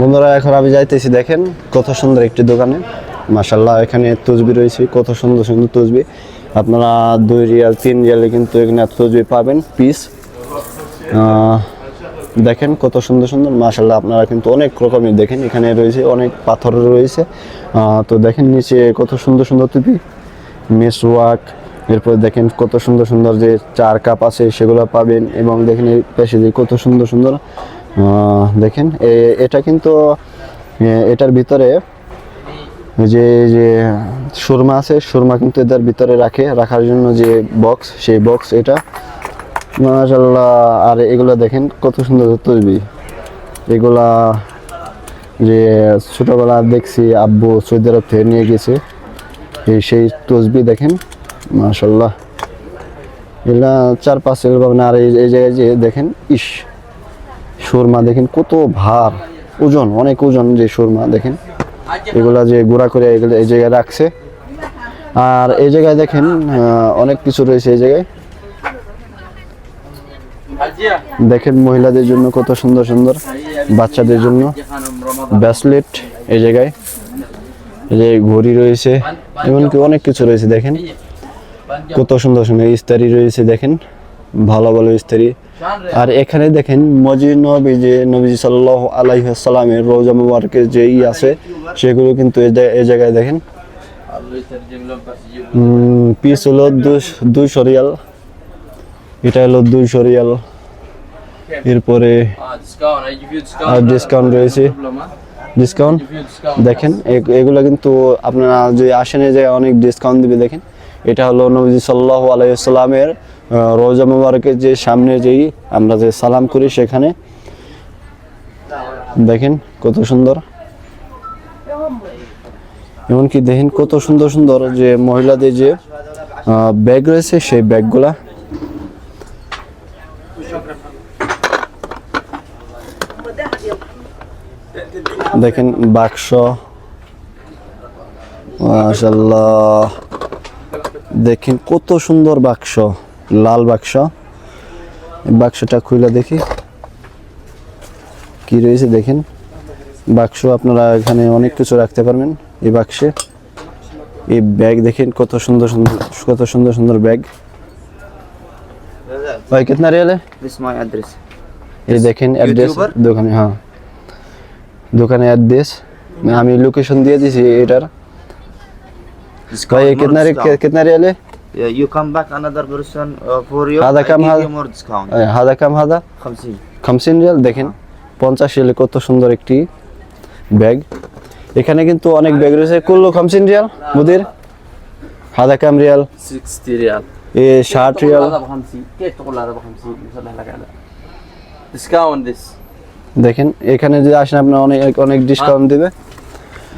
বন্ধুরা, এখন আমি যাইতেছি, দেখেন কত সুন্দর একটি দোকানে। মাসাল্লাহ এখানে তসবি রয়েছে, কত সুন্দর সুন্দর তসবি। আপনারা দুই রিয়াল, তিন রিয়ালে কিন্তু এখানে তসবি পাবেন পিস দেখেন কত সুন্দর সুন্দর মাসাল্লাহ আপনারা কিন্তু অনেক রকমের দেখেন, এখানে রয়েছে অনেক পাথর রয়েছে। তো দেখেন নিচে কত সুন্দর সুন্দর টুপি মেসওয়াক, এরপর দেখেন কত সুন্দর সুন্দর যে চার কাপ আছে, সেগুলো পাবেন, এবং দেখেন এই পাশে যে কত সুন্দর সুন্দর দেখেন এটা কিন্তু এটার ভিতরে যে যে সুরমা আছে, সুরমা কিন্তু এটার ভিতরে রাখে, রাখার জন্য যে বক্স সেই বক্স এটা। মাশাল্লাহ আর এগুলো দেখেন কত সুন্দর তৈরি। এগুলা যে ছোটোবেলা দেখছি আব্বু সৌদি আরব থেকে নিয়ে গেছে, এই সেই তসবি দেখেন মাশাল্লাহ এগুলা চার পাঁচ এগুলো আর এই জায়গায় যে দেখেন, ইস। সুরমা দেখেন কত ভার, ওজন, অনেক ওজন যে সুরমা দেখেন। এগুলা যে গুঁড়া করে এগুলো এই জায়গায় রাখছে। আর এই জায়গায় দেখেন অনেক কিছু রয়েছে এই জায়গায়। দেখেন মহিলাদের জন্য কত সুন্দর সুন্দর বাচ্চাদের জন্য ব্যাসলেট এই জায়গায়। যে ঘড়ি রয়েছে, এমনকি অনেক কিছু রয়েছে দেখেন। কত সুন্দর সুন্দর ইস্তারি রয়েছে দেখেন, ভালো ভালো ইস্তারি। আর এখানে দেখেন মসজিদ নবী যে নবীজি সাল্লাহ আলাইসাল্লামের রোজা মুবারকের যে ই আছে, সেগুলো কিন্তু এই জায়গায়- দেখেন। পিস হলো দুই রিয়াল। এটা হলো দুই রিয়াল। এরপরে আর ডিসকাউন্ট রয়েছে। ডিসকাউন্ট দেখেন, এ- এগুলো কিন্তু আপনারা যদি আসেন এই জায়গায় অনেক ডিসকাউন্ট দিবে, দেখেন। এটা হলো নবীজি সাল্লাহ আলাইসাল্লামের রোজা মুবারকের যে সামনে যেই আমরা যে সালাম করি সেখানে। দেখেন কত সুন্দর। এমনকি দেখেন কত সুন্দর সুন্দর যে মহিলাদের যে ব্যাগ রয়েছে সেই ব্যাগগুলা দেখেন বাক্স। মাশাল্লাহ দেখেন কত সুন্দর বাক্স। লাল বাক্স। বাক্সটা খুলে দেখি। কি রয়েছে দেখেন। বাক্স আপনারা এখানে অনেক কিছু রাখতে পারবেন এই বাক্সে। এই ব্যাগ দেখেন কত সুন্দর সুন্দর কত সুন্দর সুন্দর ব্যাগ। ভাই কিতনা অ্যাড্রেস এই দেখেন অ্যাড্রেস দোকানে হ্যাঁ। দোকানে অ্যাড্রেস। আমি লোকেশন দিয়ে দিছি এটার। ভাই কিতনা কিতনা রিয়ালে? yeah, you come back another person uh, for you, هذا كم هذا؟ هذا كم هذا؟ 50 50 ريال দেখেন uh-huh. 50 ريال কত সুন্দর একটি ব্যাগ এখানে কিন্তু অনেক ব্যাগ রয়েছে। কুল্লু 50 রিয়াল মুদির? হাদা কাম রিয়াল 60 রিয়াল এ ষাট রিয়াল ডিসকাউন্ট দিস দেখেন এখানে যদি আসেন আপনি অনেক অনেক ডিসকাউন্ট দিবে।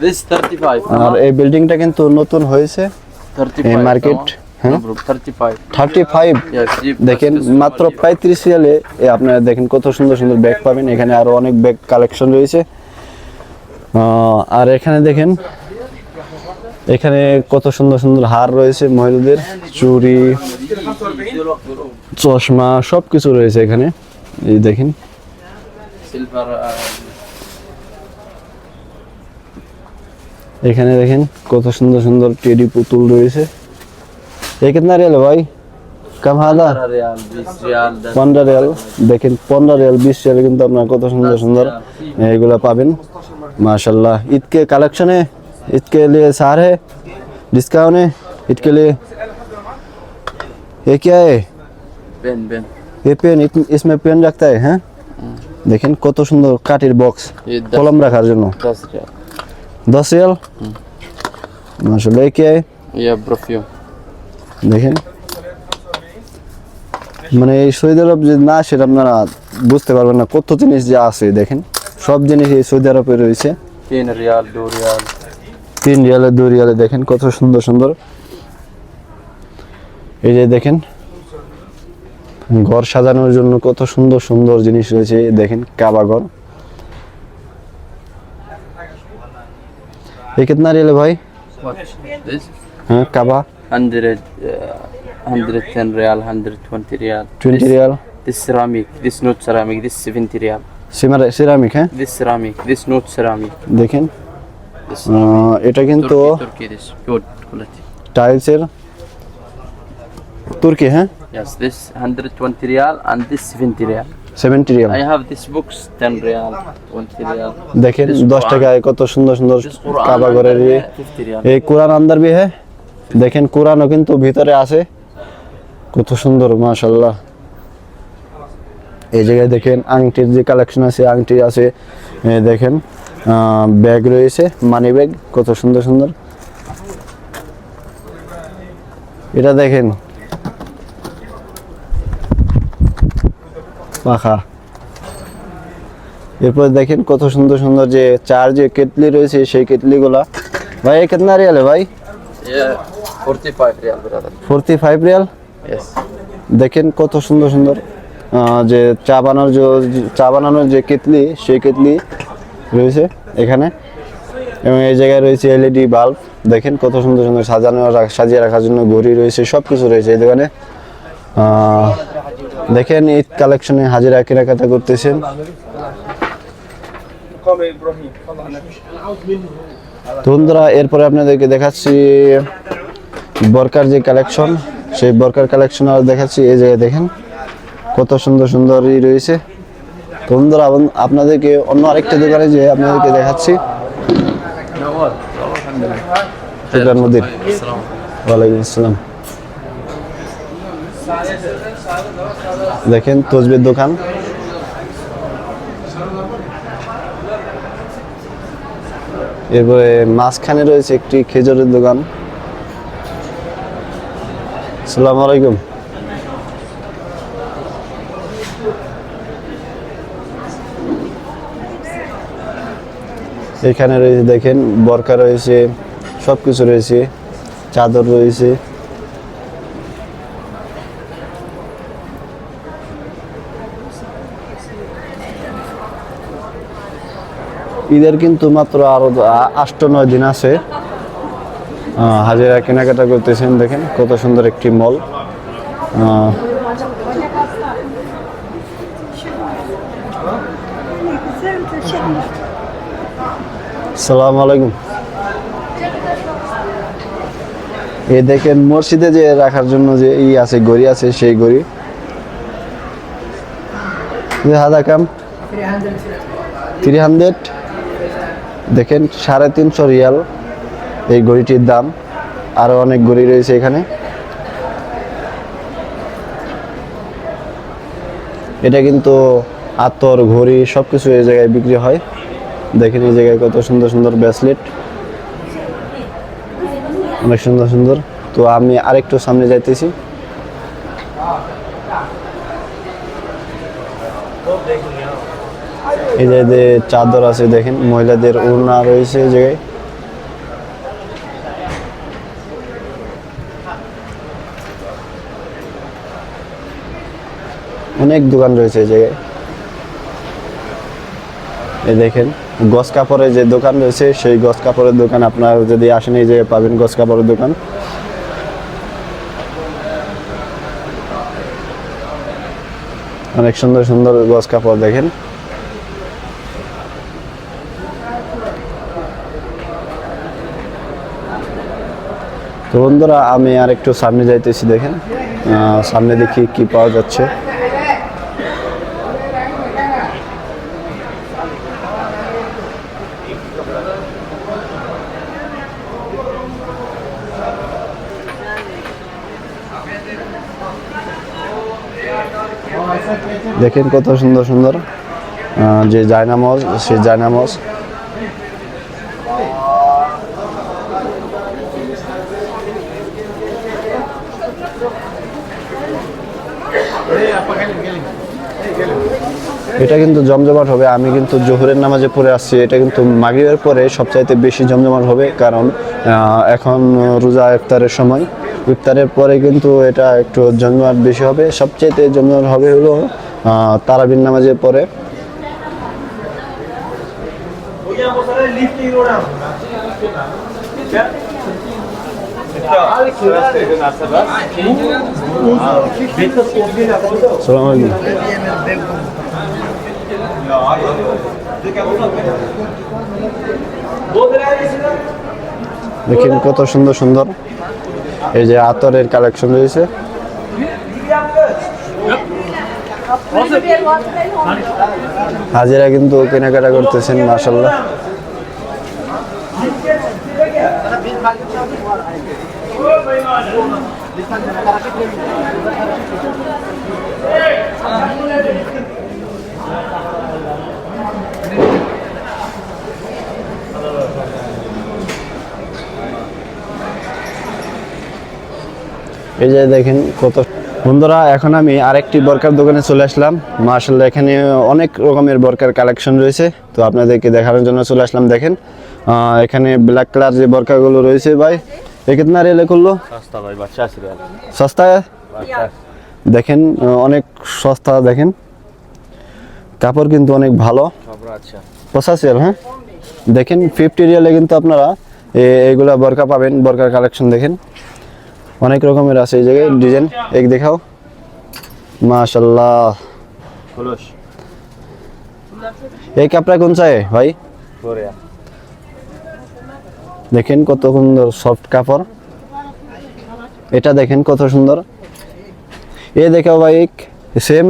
দিস 35 আর এই বিল্ডিংটা কিন্তু নতুন হয়েছে। 35 মার্কেট হ্যাঁ? থার্টি ফাইভ দেখেন মাত্র পঁয়ত্রিশ রিয়ালে আপনারা দেখেন কত সুন্দর সুন্দর ব্যাগ পাবেন। এখানে আরও অনেক ব্যাগ কালেকশন রয়েছে। আর এখানে দেখেন এখানে কত সুন্দর সুন্দর হার রয়েছে মহিলাদের। চুরি চশমা সব কিছু রয়েছে এখানে। এই দেখেন। এখানে দেখেন কত সুন্দর সুন্দর টেডি পুতুল রয়েছে। ये कितना रियल है भाई? কম হালা পনেরো রিয়াল দেখেন পনেরো রিয়াল বিশ রিয়াল কিন্তু আপনার কত সুন্দর সুন্দর এগুলো পাবেন মাশাল্লাহ ঈদকে কালেকশন है? इसके लिए सार है? डिस्काउंट है? इसके लिए? ये क्या है? Pen pen. ये पेन इसमें पेन रखता है হ্যাঁ দেখেন কত সুন্দর কাঠের বক্স কলম রাখার জন্য দশ রিয়াল দশ রিয়াল মাশাল্লাহ ये क्या है? ये परफ्यूम দেখেন। মানে এই সৌদি আরব যে না সেটা আপনারা বুঝতে পারবেন না কত জিনিস যা আছে দেখেন। সব জিনিস এই সৌদি আরবে রয়েছে। তিন রিয়াল দু রিয়াল। তিন রিয়ালে দু রিয়ালে দেখেন কত সুন্দর সুন্দর। এই যে দেখেন ঘর সাজানোর জন্য কত সুন্দর সুন্দর জিনিস রয়েছে দেখেন কাবা ঘর। এই কেতনা রিয়ালে ভাই? হ্যাঁ কাবা। 100, uh, 110 real, 120 real. 20 this, real? This ceramic, this not ceramic, this 70 real. Ceramic হ্যাঁ this ceramic this not ceramic দেখেন এটা কিন্তু টাইলসের তুর্কি হ্যাঁ yes this 120 real and this 70 real 70 real i have this books 10 real 20 real দেখেন 10 টাকায় কত সুন্দর সুন্দর কাবা ঘরের এই কোরআন আন্দার ভি হ্যাঁ দেখেন কোরআনও কিন্তু ভিতরে আছে। কত সুন্দর মাশাল্লাহ এই জায়গায় দেখেন আংটির যে কালেকশন আছে, আংটি আছে। দেখেন ব্যাগ রয়েছে মানি ব্যাগ কত সুন্দর সুন্দর। এটা দেখেন। পাখা। এরপর দেখেন কত সুন্দর সুন্দর যে চার যে কেটলি রয়েছে, সেই কেটলিগুলা। ভাই কেতনা রিয়াল, ভাই? 45 real, brother. Forty five riyal Yes. দেখেন কত সুন্দর সুন্দর যে চা বানানোর যে চা বানানোর যে কেতলি সেই কেতলি রয়েছে এখানে। এবং এই জায়গায় রয়েছে এলইডি বাল্ব দেখেন কত সুন্দর সুন্দর সাজানো সাজিয়ে রাখার জন্য ঘড়ি রয়েছে সব কিছু রয়েছে এই দোকানে। দেখেন ঈদ কালেকশনে হাজিরা কেনাকাটা করতেছেন। বন্ধুরা, এরপরে আপনাদেরকে দেখাচ্ছি বরকার যে কালেকশন সেই বরকার কালেকশন আর দেখাচ্ছি, এই জায়গায় দেখেন কত সুন্দর সুন্দরই রয়েছে। বন্ধুরা আপনাদেরকে অন্য আরেকটা দোকানে যে আপনাদেরকে দেখাচ্ছি। ওয়ালাইকুম দেখেন তসবির দোকান। এরপরে মাঝখানে রয়েছে একটি খেজুরের দোকান। সালাম আলাইকুম। এখানে রয়েছে দেখেন, বরকা রয়েছে সব কিছু রয়েছে, চাদর রয়েছে। ঈদের কিন্তু মাত্র আরও আষ্ট নয় দিন আছে। হাজিরা কেনাকাটা করতেছেন দেখেন কত সুন্দর একটি মল। সালাম আলাইকুম। এই দেখেন মসজিদে যে রাখার জন্য যে ই আছে গড়ি আছে সেই গড়ি। হাদা কাম? থ্রি হান্ড্রেড দেখেন, সাড়ে তিনশো রিয়াল এই ঘড়িটির দাম। আরও অনেক ঘড়ি রয়েছে এখানে। এটা কিন্তু আতর, ঘড়ি সব কিছু এই জায়গায় বিক্রি হয়। দেখেন এই জায়গায় কত সুন্দর সুন্দর ব্রেসলেট অনেক সুন্দর সুন্দর। তো আমি আরেকটু সামনে যাইতেছি। এই যে চাদর আছে, দেখেন, মহিলাদের উড়না রয়েছে জায়গায়। অনেক দোকান রয়েছে এই জায়গায়। এই দেখেন গস কাপড়ের যে দোকান রয়েছে, সেই গস কাপড়ের দোকান আপনার যদি আসেন, এই জায়গায় পাবেন গস কাপড়ের দোকান। অনেক সুন্দর সুন্দর গস কাপড় দেখেন। তো বন্ধুরা, আমি আর একটু সামনে যাইতেছি, দেখেন। সামনে দেখি কি পাওয়া যাচ্ছে। দেখেন কত সুন্দর সুন্দর যে জায়নামজ সেই জায়নামজ এটা কিন্তু জমজমাট হবে। আমি কিন্তু জোহরের নামাজে পড়ে আসছি। এটা কিন্তু মাগরিবের পরে সবচাইতে বেশি জমজমাট হবে কারণ এখন রোজা ইফতারের সময়। ইফতারের পরে কিন্তু এটা একটু জমজমাট বেশি হবে। সবচাইতে জমজমাট হবে হলো আহ, তারাবির নামাজের পরে। দেখেন কত সুন্দর সুন্দর। এই যে আতরের কালেকশন রয়েছে। হাজিরা কিন্তু কেনাকাটা করতেছেন মাসাল্লাহ এই যে দেখেন কত বন্ধুরা, এখন আমি আরেকটি বরকার দোকানে চলে আসলাম। মার্শাল্লাহ এখানে অনেক রকমের বরকার কালেকশন রয়েছে। তো আপনাদেরকে দেখানোর জন্য চলে আসলাম, দেখেন। এখানে ব্ল্যাক কালার যে বরকাগুলো রয়েছে ভাই এ কিতনা রেলে করলো सस्ता भाई पचास रियाल সস্তা पचास দেখেন আহ, অনেক সস্তা দেখেন কাপড় কিন্তু অনেক ভালো कपड़ा अच्छा পঁচাশ রিয়াল হ্যাঁ দেখেন ফিফটি রিয়ালে কিন্তু আপনারা এ- এইগুলা বরকা পাবেন বরকার কালেকশন দেখেন অনেক রকমের আছে এই জায়গায় ডিজাইন এক দেখাও মাশাল্লাহ फुलुश এই কাপড়া কোন চাই ভাই कोरिया দেখেন কত সুন্দর সফট কাপড়। এটা দেখেন কত সুন্দর। এ দেখো ভাই সেম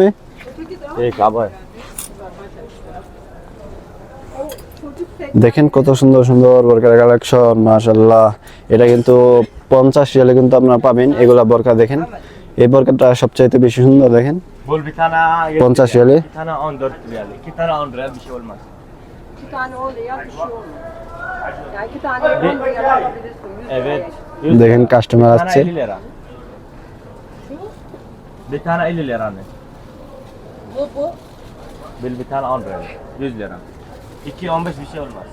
দেখেন কত সুন্দর সুন্দর বরকার কালেকশন মাসাল্লাহ এটা কিন্তু পঞ্চাশ রিয়ালে কিন্তু আপনারা পাবেন এগুলা বরকা দেখেন। এই বরকাটা সবচাইতে বেশি সুন্দর দেখেন। পঞ্চাশ রিয়ালে দেখেন কাস্টমার আসছে। 15 bir şey olmaz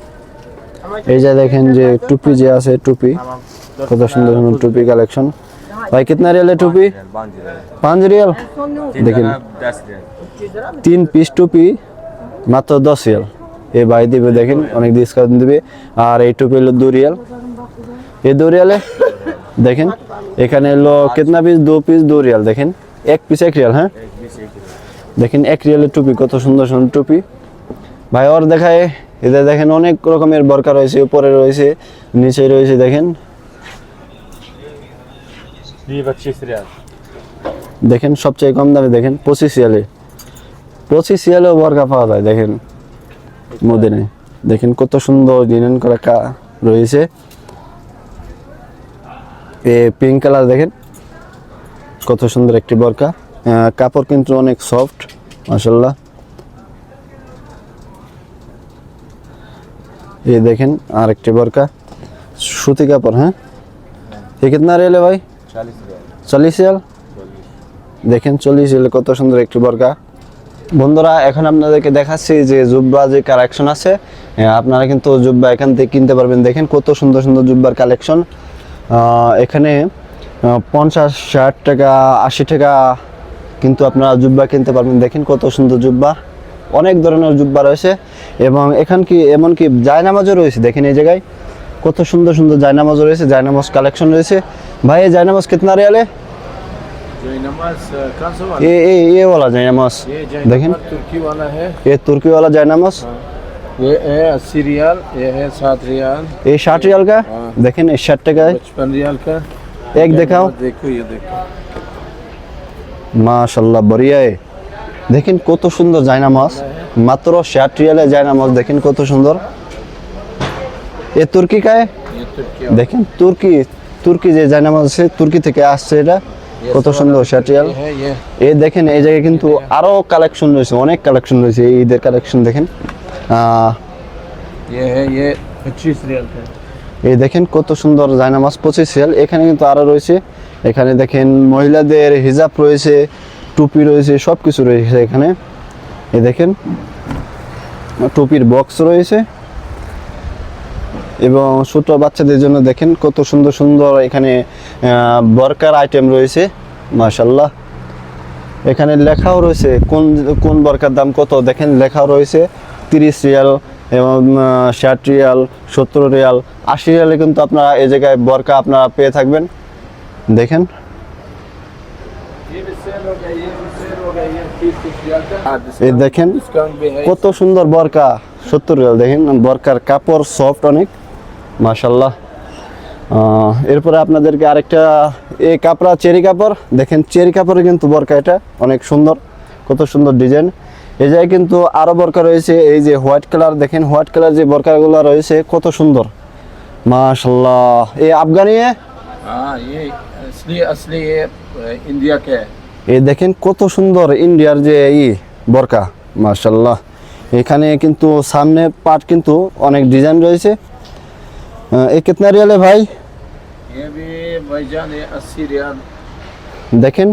এই যে দেখেন যে টুপি যে আছে টুপি। কত সুন্দর সুন্দর টুপি কালেকশন ভাই কিতনা রিয়াল টুপি? পাঁচ রিয়াল দেখেন। তিন পিস টুপি মাত্র দশ রিয়াল। এই বাই দিবে দেখেন অনেক ডিসকাউন্ট দিবে। আর এই টুপি হলো দু রিয়াল এই দুরিয়ালে দেখেন এখানে হলো কেতনা পিস দু পিস দুরিয়াল দেখেন। এক পিস এক রিয়াল হ্যাঁ? দেখেন এক রিয়ালের টুপি কত সুন্দর সুন্দর টুপি। ভাই ওর দেখায় এদের দেখেন অনেক রকমের বরকা রয়েছে উপরে রয়েছে নিচে রয়েছে দেখেন। দেখেন সবচেয়ে কম দামে দেখেন পঁচিশ রিয়ালে। পঁচিশ রিয়ালেও বরকা পাওয়া যায় দেখেন। মদিনে দেখেন কত সুন্দর ডিজাইন করা কা রয়েছে। এ পিঙ্ক কালার দেখেন। কত সুন্দর একটি বরকা। কাপড় কিন্তু অনেক সফট মাসাল্লাহ এই দেখেন আর একটি বরকা। সুতি কাপড় হ্যাঁ? এ কিতনা রেলে ভাই? 40 riyal চল্লিশ রিয়াল? দেখেন চল্লিশ রিয়াল কত সুন্দর একটি বরকা। বন্ধুরা, এখন আপনাদেরকে দেখাচ্ছি যে জুব্বা যে কালেকশন আছে আপনারা কিন্তু জুব্বা এখান থেকে কিনতে পারবেন। দেখেন কত সুন্দর সুন্দর জুব্বার কালেকশন এখানে পঞ্চাশ, ষাট টাকা, আশি টাকা কিন্তু আপনারা জুব্বা কিনতে পারবেন। দেখেন কত সুন্দর জুব্বা। অনেক ধরনের জুব্বা রয়েছে এবং এখান কি এমনকি জায়নামাজও রয়েছে। দেখেন এই জায়গায় কত সুন্দর সুন্দর জায়নামাজও রয়েছে, জায়নামাজ কালেকশন রয়েছে। ভাই, এই জায়নামাজ কিতনা রিয়ালে? ये ये ये वाला जयनमाज ये देखें जैनमाज तुर्की वाला है ये तुर्की वाला जयनमाज ये है अस्सी रियाल ये है सात रियाल ये साठ रियाल का हाँ। देखें ये साठ टका है पचपन रियाल का एक दिखाओ जैनमाज देखो ये देखो মাশাল্লাহ বড়িয়া এ। দেখেন কত সুন্দর জায়নামাজ মাত্র ষাট রিয়ালে জায়নামাজ দেখেন কত সুন্দর এ তুর্কি কায় ये तुर्की দেখেন তুর্কি তুর্কি যে জায়নামাজ আছে তুর্কি থেকে আসছে এটা কত সুন্দর শাটিয়াল এই দেখেন এই জায়গায় কিন্তু আরও কালেকশন রয়েছে অনেক কালেকশন রয়েছে এই ঈদের কালেকশন দেখেন। এই দেখেন কত সুন্দর জায়নামাজ পঁচিশ রিয়াল। এখানে কিন্তু আরও রয়েছে এখানে দেখেন মহিলাদের হিজাব রয়েছে টুপি রয়েছে সব কিছু রয়েছে এখানে। এ দেখেন টুপির বক্স রয়েছে। এবং ছোট বাচ্চাদের জন্য দেখেন কত সুন্দর সুন্দর এখানে বরকার আইটেম রয়েছে মাশাল্লাহ এখানে লেখাও রয়েছে কোন কোন বরকার দাম কত, দেখেন লেখাও রয়েছে, তিরিশ রিয়াল এবং ষাট রিয়াল, সত্তর রিয়াল, আশি রিয়ালে কিন্তু আপনারা এই জায়গায় বরকা আপনারা পেয়ে থাকবেন। দেখেন। এই দেখেন, কত সুন্দর বরকা, সত্তর রিয়াল, দেখেন, বরকার কাপড় সফট অনেক। মাশাল্লাহ এরপরে আপনাদেরকে আরেকটা এ কাপড়া চেরি কাপড়। দেখেন চেরি কাপড়ে কিন্তু বরকা এটা অনেক সুন্দর কত সুন্দর ডিজাইন। এ জায়গায় কিন্তু আরও বরকা রয়েছে এই যে হোয়াইট কালার দেখেন হোয়াইট কালার যে বরকাগুলো রয়েছে কত সুন্দর। মাশাল্লাহ এ আফগানি এ? দেখেন কত সুন্দর ইন্ডিয়ার যে ই বরকা মাশাল্লাহ এখানে কিন্তু সামনে পাট কিন্তু অনেক ডিজাইন রয়েছে। আহ, এ কেতনা রিয়ালে ভাই ये भी भाईजान ये अस्सी रियाल দেখেন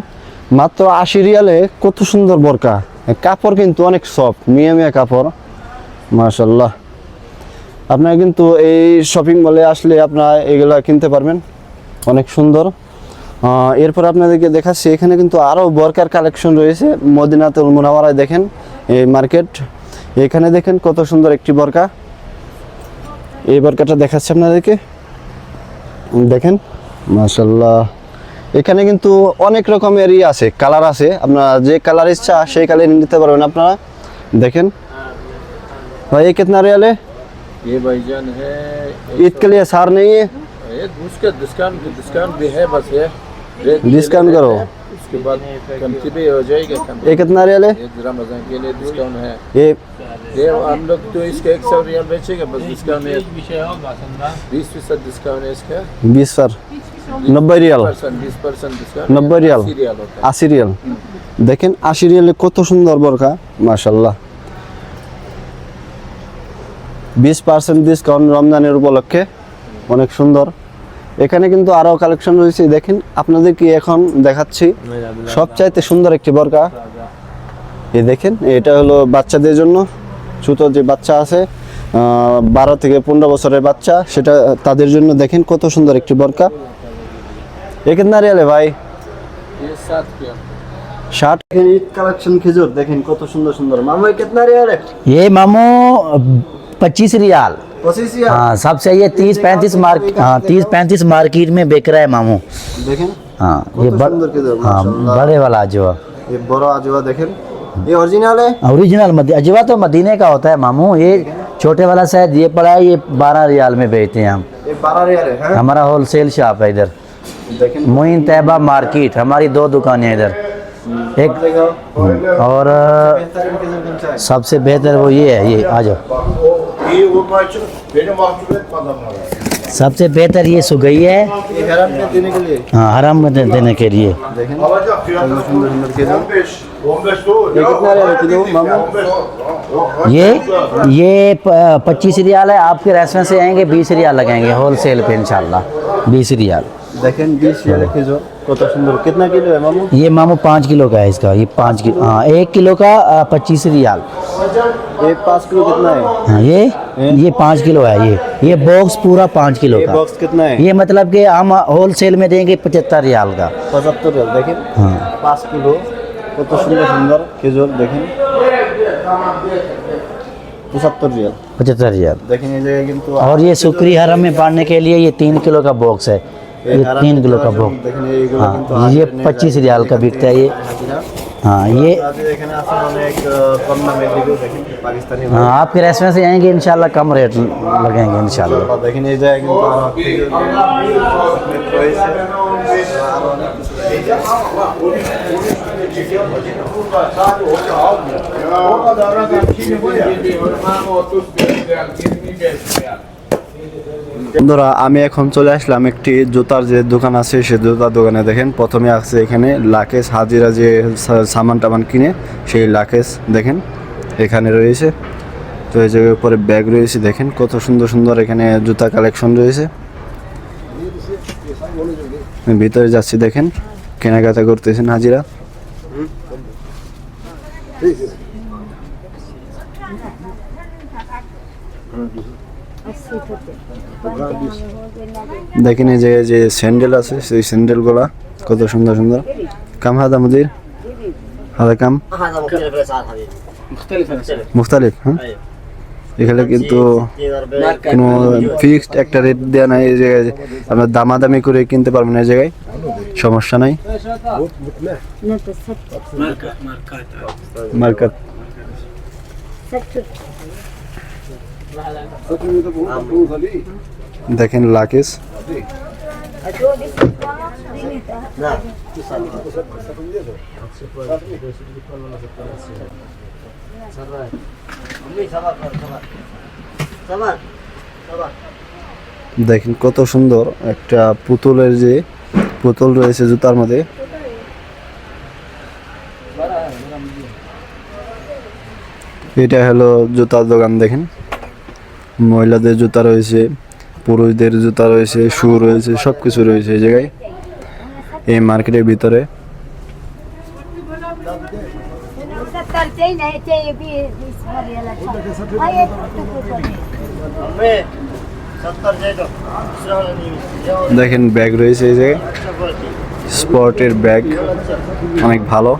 মাত্র আশি রিয়ালে কত সুন্দর বরকা কাপড় কিন্তু অনেক সফট মিয়া মিয়া কাপড় মার্শাল্লাহ আপনারা কিন্তু এই শপিং মলে আসলে আপনারা এগুলা কিনতে পারবেন অনেক সুন্দর আহ, এরপর আপনাদেরকে দেখাচ্ছি এখানে কিন্তু আরও বরকার কালেকশন রয়েছে মদিনাতুল মুনাওয়ারায় দেখেন এই মার্কেট এখানে দেখেন কত সুন্দর একটি বরকা এই বরকাটা দেখাচ্ছি আপনাদেরকে দেখেন মাশাল্লাহ এখানে কিন্তু অনেক রকমেরই আছে কালার আছে আপনারা যে কালার ইচ্ছা সেই কালার নিতে পারবেন আপনারা দেখেন ভাই ये कितना रियल है ये भाईजान है ईद के लिए सार नहीं है ये उसका डिस्काउंट डिस्काउट भी है बस ये रेट डिस्काउंट करो उसके बाद कमती भी हो जाएगा कम ये कितना रियल है ये रमजान के लिए डिस्काउंट है ये Dev Unlock'ta eksi riyal verecek bas diskanı. Hiçbir şey yok aslında. 20 fırsat diskanı eski. 20 var. 90 riyal 90 riyal 80 riyal দেখেন 80 রিয়ালে কত সুন্দর বরকা মাশাল্লাহ 20 পার্সেন্ট ডিসকাউন্ট রমজানের উপলক্ষে অনেক সুন্দর। এখানে কিন্তু আরও কালেকশন রয়েছে। দেখেন আপনাদেরকে এখন দেখাচ্ছি। সবচাইতে সুন্দর একটি বরকা। এই দেখেন এটা হলো বাচ্চাদের জন্য ছোট যে বাচ্চা আছে আহ, বারো থেকে পনেরো বছরের বাচ্চা সেটা তাদের জন্য দেখেন কত সুন্দর একটি বরকা এখানে রিয়ালে ভাই ये सात रियाल শার্ট ঈদ কালেকশন খেজুর দেখেন কত সুন্দর সুন্দর মামা কিতনা রিয়াল है ये मामू पच्चीस रियाल पच्चीस रियाल हाँ सबसे ये तीस पैंतीस मार्क हाँ तीस पैंतीस मार्केट में बिक रहा है मामू দেখেন हाँ কত ये ब- সুন্দর খেজুর हाँ মাশাআল্লাহ बड़े वाला अजवा ये বড় আজওয়া দেখেন ये ओरिजिनल है? ओरिजिनल अजवा तो मदीने का होता है मामू। ये छोटे वाला शायद ये पड़ा है ये बारह रियाल में बेचते हैं हम। बारह रियाल है हाँ? हमारा होलसेल शॉप है इधर। मोइन तैबा मार्केट हमारी दो दुकानें इधर। हम्म, एक और हम्म, सबसे बेहतर वो ये है ये आ जाओ। सबसे बेहतर ये सुगई है। हाँ हराम में देने के लिए। ये ये पच्चीस रियाल है आपके रेस्टोरेंट से आएँगे बीस रियाल लगाएँगे होल सेल पे इनशाला बीस रियाल। देखें बीस रियाल हाँ। सुंदर। कितना किलो है मामू? ये मामू पाँच किलो का है इसका। ये पाँच किलो हाँ एक किलो का पच्चीस रियाल। एक पाँच किलो कितना है? हाँ ये? ए? ये पाँच किलो है ये। ये बॉक्स पूरा पाँच किलो का। बॉक्स कितना है? ये मतलब कि हम होल सेल में देंगे पचहत्तर रियाल का। पचहत्तर रियाल देखिए हाँ। पाँच किलो तो सुंदर सुंदर खिजोर देखें। पचहत्तर रियाल। पचहत्तर रियाल। देखें और ये सुक्री हरम में बांटने के लिए ये तीन किलो का बॉक्स है। ये तीन किलो का भोग हाँ ये पच्चीस रियाल का बिकता है ये। हाँ ये हाँ आपके रेस्टोरेंट से आएँगे इनशाला कम रेट लगेंगे इन देखने বন্ধুরা, আমি এখন চলে আসলাম একটি জুতার যে দোকান আছে সে জুতার দোকানে দেখেন, প্রথমে আছে এখানে লাকেশ হাজিরা যে সামান টামান কিনে, সেই লাকেশ দেখেন, এখানে রয়েছে। তো এই জায়গায় উপরে ব্যাগ রয়েছে, দেখেন, কত সুন্দর সুন্দর এখানে জুতা কালেকশন রয়েছে। ভিতরে যাচ্ছি, দেখেন, কেনাকাটা করতেছেন হাজিরা। দেখেন এই যে যে স্যান্ডেল আছে, সেই স্যান্ডেলগুলা কত সুন্দর সুন্দর। কাম হাদা মুদির? হাদা কাম? মুখতালিফ হ্যাঁ? এখানে কিন্তু কোনো ফিক্সড একটা রেট দেওয়া নাই এই জায়গায় আপনার দামাদামি করে কিনতে পারবেন এই জায়গায়। সমস্যা নাই। মার্কেট দেখেন লাকেশ দেখেন কত সুন্দর একটা পুতুলের যে পুতুল রয়েছে জুতার মধ্যে। এটা হলো জুতার দোকান, দেখেন। মহিলাদের জুতা রয়েছে। পুরুষদের জুতা রয়েছে শু রয়েছে সব কিছু রয়েছে এই জায়গায়, এই মার্কেটের ভিতরে। দেখেন ব্যাগ রয়েছে এই জায়গায়। স্পটের ব্যাগ, অনেক ভালো।